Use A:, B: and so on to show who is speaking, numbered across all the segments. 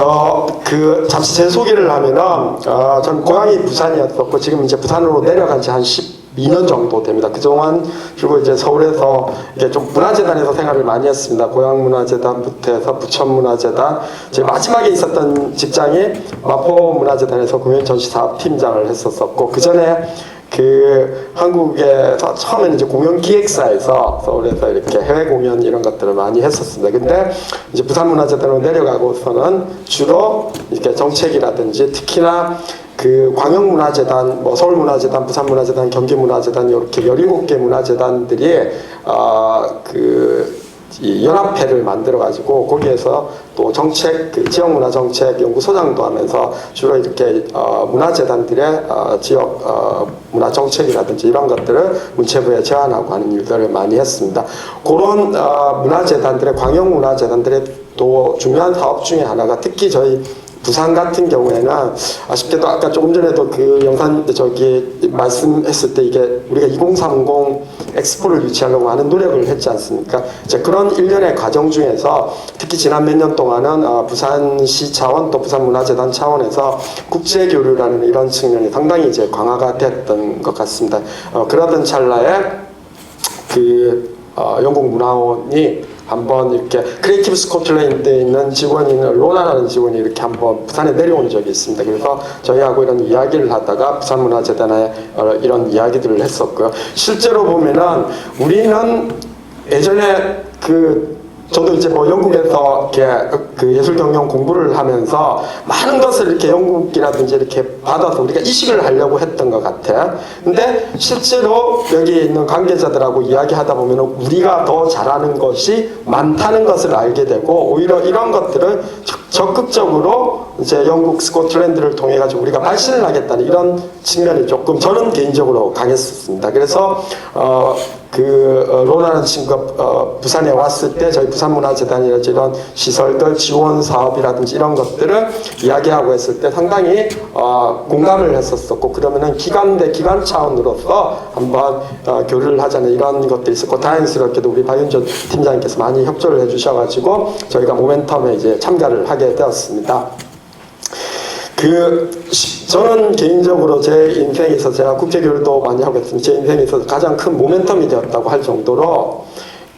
A: 저 그 잠시 제 소개를 하면은 어, 전 고향이 부산이었었고 지금 이제 부산으로 내려간 지 한 12년 정도 됩니다. 그동안 그리고 이제 서울에서 이게 좀 문화재단에서 생활을 많이 했습니다. 고향문화재단부터 해서 부천문화재단 제 마지막에 있었던 직장이 마포문화재단에서 공연전시사업 팀장을 했었었고 그 전에 그 한국에서 처음에는 이제 공연 기획사에서 서울에서 이렇게 해외 공연 이런 것들을 많이 했었습니다. 근데 이제 부산문화재단으로 내려가고서는 주로 이렇게 정책이라든지 특히나 그 광역문화재단, 뭐 서울문화재단, 부산문화재단, 경기문화재단 이렇게 17개 문화재단들이 아그 이 연합회를 만들어 가지고 거기에서 또 정책 그 지역 문화 정책 연구소장도 하면서 주로 이렇게 어, 문화재단들의 어, 지역 어, 문화 정책이라든지 이런 것들을 문체부에 제안하고 하는 일들을 많이 했습니다. 그런 어, 문화재단들의 광역 문화재단들의 또 중요한 사업 중에 하나가 특히 저희 부산 같은 경우에는 아쉽게도 아까 조금 전에도 그 영상 저기 말씀했을 때 이게 우리가 2030 엑스포를 유치하려고 하는 노력을 했지 않습니까? 이제 그런 일련의 과정 중에서 특히 지난 몇 년 동안은 어, 부산시 차원 또 부산문화재단 차원에서 국제 교류라는 이런 측면이 상당히 이제 강화가 됐던 것 같습니다. 어, 그러던 찰나에 그 어, 영국 문화원이 한번 이렇게 크리에이티브 스코틀랜드에 있는 직원인 로나라는 직원이 이렇게 한번 부산에 내려온 적이 있습니다. 그래서 저희하고 이런 이야기를 하다가 부산문화재단에 어, 이런 이야기들을 했었고요. 실제로 보면은 우리는 예전에 그 저도 이제 뭐 영국에서 이렇게 그 예술 경영 공부를 하면서 많은 것을 이렇게 영국이라든지 이렇게 받아서 우리가 이식을 하려고 했던 것 같아. 근데 실제로 여기 있는 관계자들하고 이야기하다 보면 우리가 더 잘하는 것이 많다는 것을 알게 되고 오히려 이런 것들을 적- 적극적으로 이제 영국 스코틀랜드를 통해 가지고 우리가 발신을 하겠다는 이런 측면이 조금 저는 개인적으로 강했었습니다. 그래서 어, 그 어, 로라는 친구가 어, 부산에 왔을 때 저희 부산문화재단이라든지 이런 시설들 지원 사업이라든지 이런 것들을 이야기하고 했을 때 상당히 어, 공감을 했었었고 그러면은 기관 대 기관 차원으로서 한번 어, 교류를 하자는 이런 것들이 있었고 다행스럽게도 우리 박윤전 팀장님께서 많이 협조를 해주셔가지고 저희가 모멘텀에 이제 참가를 하게 되었습니다. 그 시- 저는 개인적으로 제 인생에서 제가 국제교류도 많이 하고 있습니다. 제 인생에서 가장 큰 모멘텀이 되었다고 할 정도로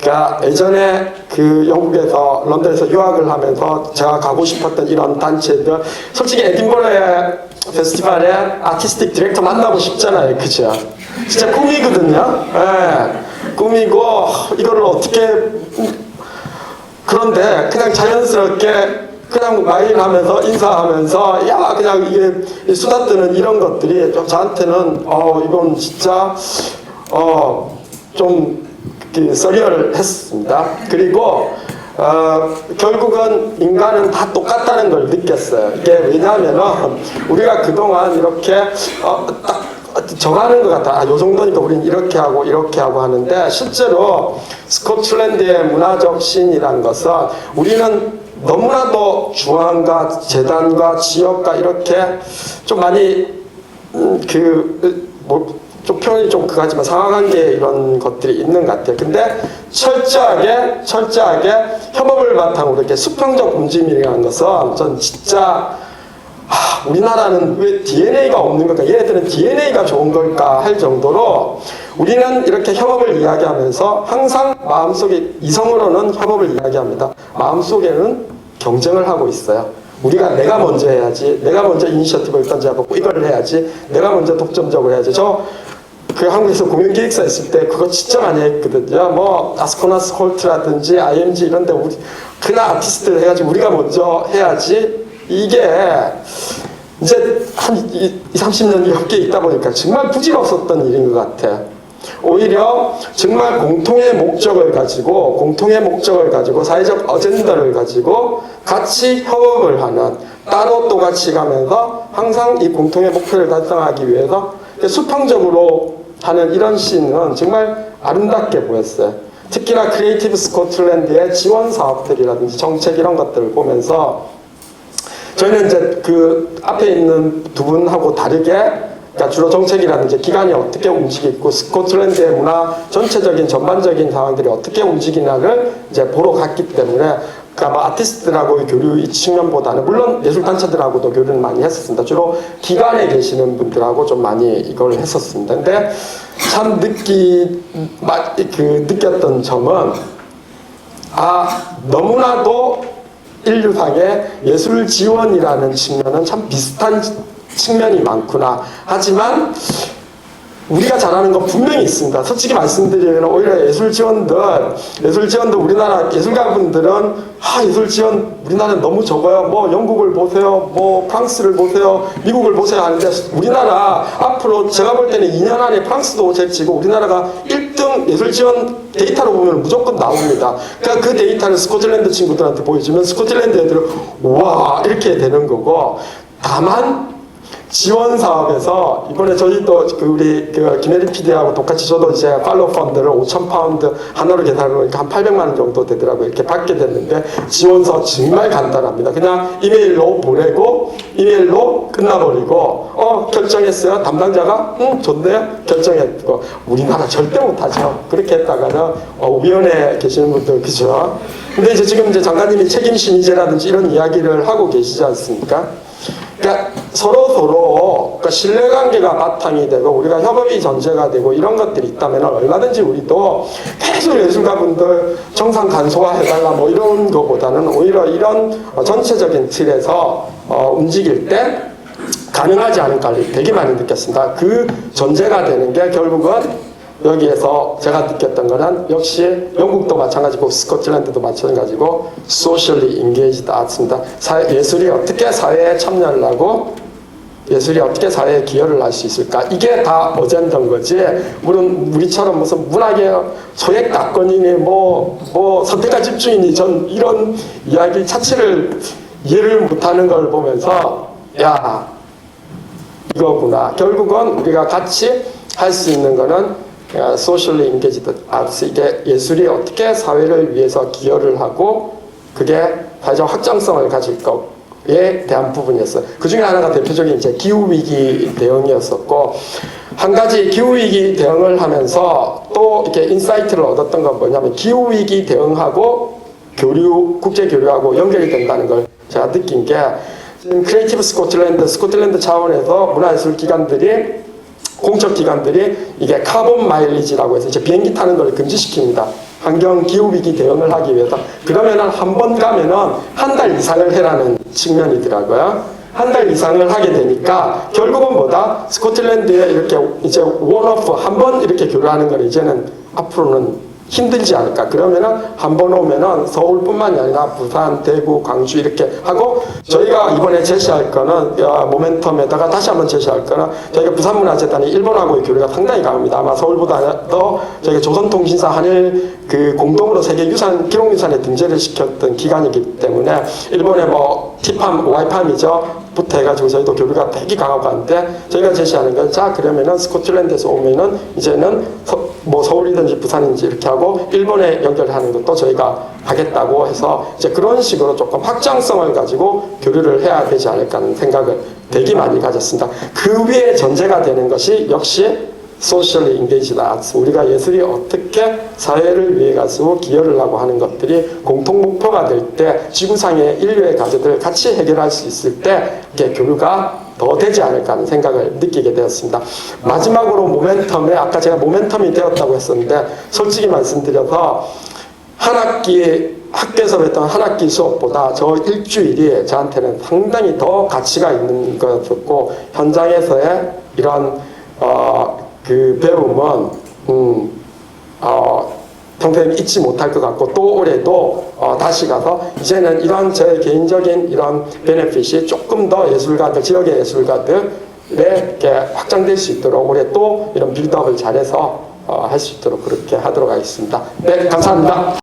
A: 그러니까 예전에 그 영국에서 런던에서 유학을 하면서 제가 가고 싶었던 이런 단체들 솔직히 에딘버러의 페스티벌에 아티스틱 디렉터 만나고 싶잖아요. 그죠? 진짜 꿈이거든요. 예. 꿈이고 이거를 어떻게 그런데 그냥 자연스럽게 그냥 마인하면서 인사하면서 야 그냥 이게 수다 뜨는 이런 것들이 좀 저한테는 어 이건 진짜 어좀 서리얼 했습니다. 그리고 어, 결국은 인간은 다 똑같다는 걸 느꼈어요. 이게 왜냐하면 우리가 그동안 이렇게 어, 딱 정하는 것 같아. 아, 요 정도니까 우리는 이렇게 하고 이렇게 하고 하는데 실제로 스코틀랜드의 문화적 신이란 것은 우리는 너무나도 중앙과 재단과 지역과 이렇게 좀 많이 음, 그, 뭐, 좀 표현이 좀 그하지만 상하관계 이런 것들이 있는 것 같아요. 근데 철저하게, 철저하게 협업을 바탕으로 이렇게 수평적 움직임이라는 것은 전 진짜 하, 우리나라는 왜 DNA가 없는 걸까? 얘네들은 DNA가 좋은 걸까? 할 정도로 우리는 이렇게 협업을 이야기하면서 항상 마음속에 이성으로는 협업을 이야기합니다. 마음속에는 경쟁을 하고 있어요. 우리가 내가 먼저 해야지, 내가 먼저 이니셔티브를 던져갖고 이거를 해야지, 내가 먼저 독점적으로 해야지. 저 그 한국에서 공연 기획사 있을 때 그거 진짜 많이 했거든요. 뭐 아스코나스 홀트라든지 IMG 이런 데 우리 큰 아티스트를 해가지고 우리가 먼저 해야지 이게 이제 한 20, 30년이 함께 있다 보니까 정말 부질없었던 일인 것 같아요. 오히려 정말 공통의 목적을 가지고 공통의 목적을 가지고 사회적 어젠다를 가지고 같이 협업을 하는 따로 또 같이 가면서 항상 이 공통의 목표를 달성하기 위해서 수평적으로 하는 이런 시는 정말 아름답게 보였어요. 특히나 크리에이티브 스코틀랜드의 지원 사업들이라든지 정책 이런 것들을 보면서 저희는 이제 그 앞에 있는 두 분하고 다르게 그러니까 주로 정책이라든지 기관이 어떻게 움직이고 스코틀랜드의 문화 전체적인 전반적인 상황들이 어떻게 움직이나를 이제 보러 갔기 때문에 그러니까 뭐 아티스트들하고의 교류 이 측면보다는 물론 예술 단체들하고도 교류는 많이 했었습니다. 주로 기관에 계시는 분들하고 좀 많이 이걸 했었습니다. 근데 참 느끼 마- 그 느꼈던 점은 아 너무나도 인류상의 예술 지원이라는 측면은 참 비슷한 측면이 많구나. 하지만 우리가 잘하는 건 분명히 있습니다. 솔직히 말씀드리면 오히려 예술 지원들, 예술 지원도 우리나라 예술가분들은 아 예술 지원 우리나라는 너무 적어요. 뭐 영국을 보세요, 뭐 프랑스를 보세요, 미국을 보세요 하는데 우리나라 앞으로 제가 볼 때는 2년 안에 프랑스도 제치고 우리나라가 1등 예술 지원 데이터로 보면 무조건 나옵니다. 그러니까 그 데이터를 스코틀랜드 친구들한테 보여주면 스코틀랜드 애들은 와 이렇게 되는 거고 다만 지원 사업에서 이번에 저희도 그 우리 그 김혜리 PD하고 똑같이 저도 이제 팔로우 펀드를 5천 파운드 하나로 계산하니까 한 800만 원 정도 되더라고요. 이렇게 받게 됐는데 지원서 정말 간단합니다. 그냥 이메일로 보내고 이메일로 끝나버리고 어 결정했어요. 담당자가 응 좋네요. 결정했고 우리나라 절대 못하죠. 그렇게 했다가는 어, 위원회에 계시는 분들 그죠. 근데 이제 지금 이제 장관님이 책임 심의제라든지 이런 이야기를 하고 계시지 않습니까? 그러니까 서로 서로 그러니까 신뢰관계가 바탕이 되고 우리가 협업이 전제가 되고 이런 것들이 있다면 얼마든지 우리도 계속 예술가분들 정상 간소화 해달라 뭐 이런 거보다는 오히려 이런 어, 전체적인 틀에서 어, 움직일 때 가능하지 않을까 되게 많이 느꼈습니다. 그 전제가 되는 게 결국은 여기에서 제가 느꼈던 거는 역시 영국도 마찬가지고 스코틀랜드도 마찬가지고 socially engaged arts입니다. 사- 예술이 어떻게 사회에 참여를 하고 예술이 어떻게 사회에 기여를 할 수 있을까? 이게 다 어젠다인 거지. 물론 우리처럼 무슨 문학의 소액 낙권이니 뭐, 뭐 선택과 집중이니 전 이런 이야기 자체를 이해를 못하는 걸 보면서 야 이거구나. 결국은 우리가 같이 할 수 있는 거는 소셜리 인게지드 아트 이게 예술이 어떻게 사회를 위해서 기여를 하고 그게 사회적 확장성을 가질 것에 대한 부분이었어요. 그 중에 하나가 대표적인 이제 기후 위기 대응이었었고 한 가지 기후 위기 대응을 하면서 또 이렇게 인사이트를 얻었던 건 뭐냐면 기후 위기 대응하고 교류 국제 교류하고 연결이 된다는 걸 제가 느낀 게 지금 크리에이티브 스코틀랜드 스코틀랜드 차원에서 문화예술 기관들이 공적 기관들이 이게 카본 마일리지라고 해서 이제 비행기 타는 걸 금지시킵니다. 환경 기후 위기 대응을 하기 위해서 그러면은 한 번 가면은 한 달 이상을 해라는 측면이더라고요. 한달 이상을 하게 되니까 결국은 뭐다 스코틀랜드에 이렇게 이제 원오프 한 번 이렇게 교류하는 걸 이제는 앞으로는 힘들지 않을까. 그러면은 한 번 오면은 서울뿐만이 아니라 부산, 대구, 광주 이렇게 하고 저희가 이번에 제시할 거는 야, 모멘텀에다가 다시 한번 제시할 거는 저희가 부산문화재단이 일본하고의 교류가 상당히 강합니다. 아마 서울보다 더 저희가 조선통신사 한일 그 공동으로 세계 유산 기록유산에 등재를 시켰던 기관이기 때문에 일본의 뭐 티팜, 와이팜이죠. 부터 해가지고 저희도 교류가 되게 강하고 한데 저희가 제시하는 건 자 그러면은 스코틀랜드에서 오면은 이제는 서, 뭐 서울이든지 부산인지 이렇게 하고 일본에 연결하는 것도 저희가 하겠다고 해서 이제 그런 식으로 조금 확장성을 가지고 교류를 해야 되지 않을까 하는 생각을 되게 많이 가졌습니다. 그 위에 전제가 되는 것이 역시 소셜리 인게이지드 아트 우리가 예술이 어떻게 사회를 위해 가지고 기여를 하고 하는 것들이 공통 목표가 될 때 지구상의 인류의 과제들을 같이 해결할 수 있을 때 이렇게 교류가 더 되지 않을까 하는 생각을 느끼게 되었습니다. 마지막으로 모멘텀에 아까 제가 모멘텀이 되었다고 했었는데 솔직히 말씀드려서 한 학기 학교에서 했던 한 학기 수업보다 저 일주일이 저한테는 상당히 더 가치가 있는 거였었고 현장에서의 이런 어, 그 배움은 음, 어, 평생 잊지 못할 것 같고 또 올해도 어, 다시 가서 이제는 이런 제 개인적인 이런 베네핏이 조금 더 예술가들 지역의 예술가들에 이렇게 확장될 수 있도록 올해 또 이런 빌드업을 잘해서 어, 할 수 있도록 그렇게 하도록 하겠습니다. 네 감사합니다.